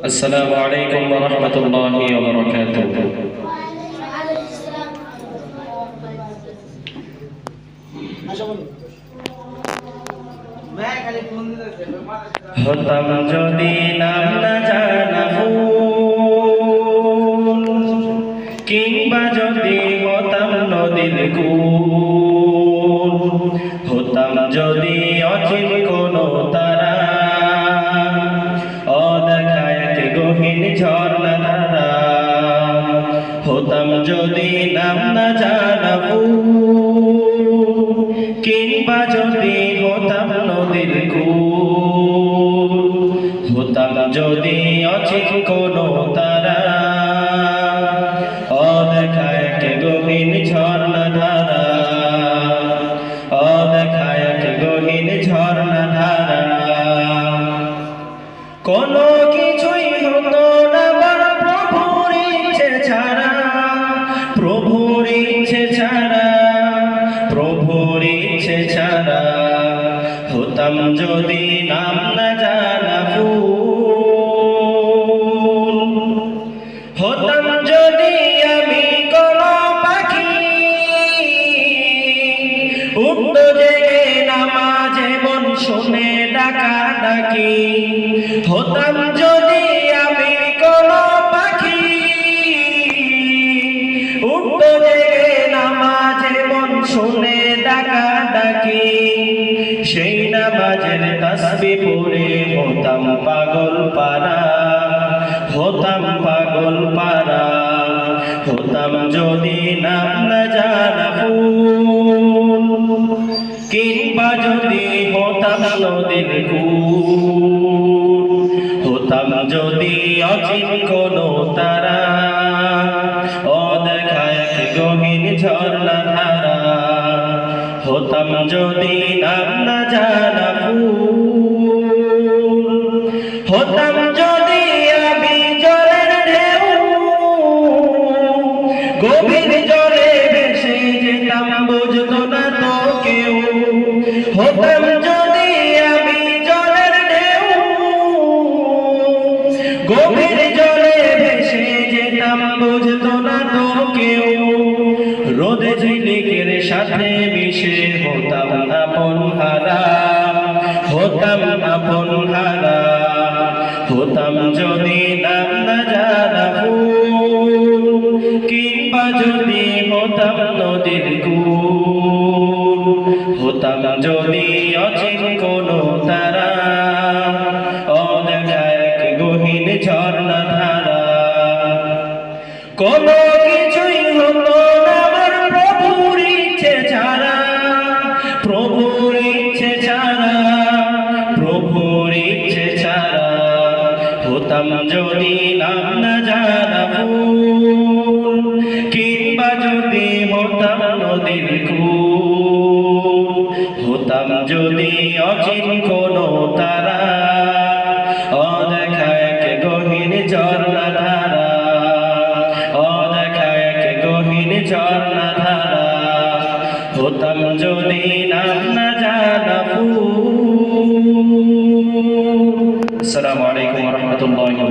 السلام عليكم ورحمة الله وبركاته হতাম যদি নাম না জানা ফুল কিংবা যদি হতাম নদীর কুল হতাম যদি না জানা ফুল কিংবা যদি হতাম নদীর কুল, হতাম যদি অচিন কোন তারা অদেখা এক গহীন ঝর্ণা ধারা অদেখা এক গহীন ঝর্ণা ধারা। কোনো হতাম যদি নাম না জানা ফুল হতাম যদি আমি কোন পাখি। উঠত জেগে নামাজে মন শুনে ডাকা ডাকি সেই নামাজের তসবি পড়ে হতাম পাগল পারা হতাম পাগল পারা হতাম যদি নাম না জানা কিংবা যদি হতাম নদীর হতাম যদি অচিন কোন হতাম যদি নাম না জানা ফুল হতাম যদি আমি জলের ঢেউ, গভীর জলে ভেসে যেতাম, বুঝতো না তো কেউ। হতাম যদি আমি জলের ঢেউ, গভীর জলে ভেসে যেতাম, বুঝতো না তো কেউ। ঝিলিকের সাথে মিশে হতাম আপন হারা হতাম আপন হারা। হতাম যদি নাম না জানা কিংবা যদি হতাম নদীর কুল হতাম যদি অচিন কোন তারা এক গহীন ঝর্ণা ধারা। কোন কোন তারা, অদেখা এক গহীন ঝর্ণা ধারা, অদেখা এক গহীন ঝর্ণা ধারা। হতাম যদি নাম না আসসালামু আলাইকুম ওয়া রাহমাতুল্লাহি